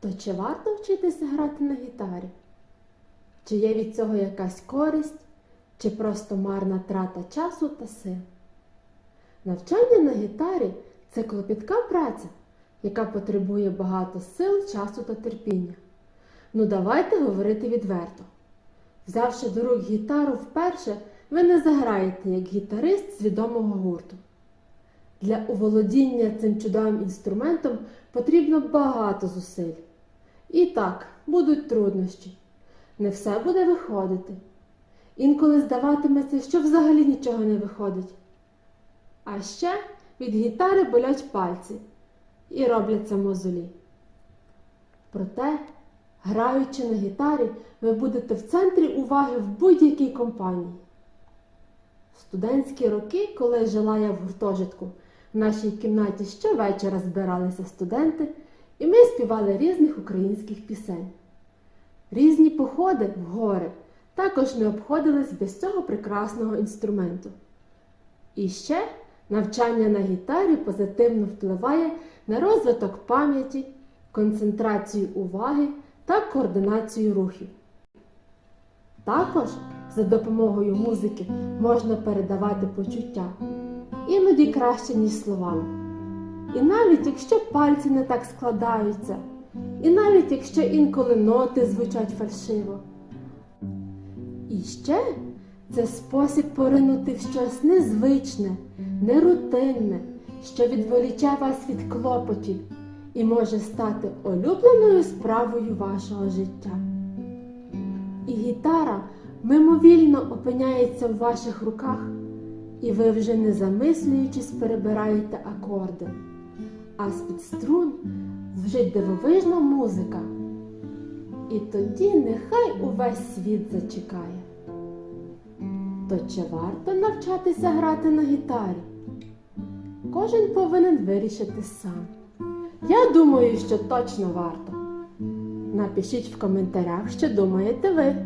То чи варто вчитися грати на гітарі? Чи є від цього якась користь, чи просто марна трата часу та сил? Навчання на гітарі це клопітка праця, яка потребує багато сил, часу та терпіння. Ну давайте говорити відверто. Взявши до рук гітару вперше, ви не заграєте як гітарист з відомого гурту. Для оволодіння цим чудовим інструментом потрібно багато зусиль. І так, будуть труднощі. Не все буде виходити. Інколи здаватиметься, що взагалі нічого не виходить. А ще від гітари болять пальці і робляться мозолі. Проте, граючи на гітарі, ви будете в центрі уваги в будь-якій компанії. В студентські роки, коли жила я в гуртожитку, в нашій кімнаті щовечора збиралися студенти, і ми співали різних українських пісень. Різні походи в гори також не обходились без цього прекрасного інструменту. І ще навчання на гітарі позитивно впливає на розвиток пам'яті, концентрацію уваги та координацію рухів. Також за допомогою музики можна передавати почуття, іноді краще, ніж словами. І навіть якщо пальці не так складаються, і навіть якщо інколи ноти звучать фальшиво. І ще це спосіб поринути в щось незвичне, нерутинне, що відволіче вас від клопотів і може стати улюбленою справою вашого життя. І гітара мимовільно опиняється в ваших руках, і ви вже не замислюючись перебираєте акорди, а з-під струн звучить дивовижна музика. І тоді нехай увесь світ зачекає. То чи варто навчатися грати на гітарі? Кожен повинен вирішити сам. Я думаю, що точно варто. Напишіть в коментарях, що думаєте ви.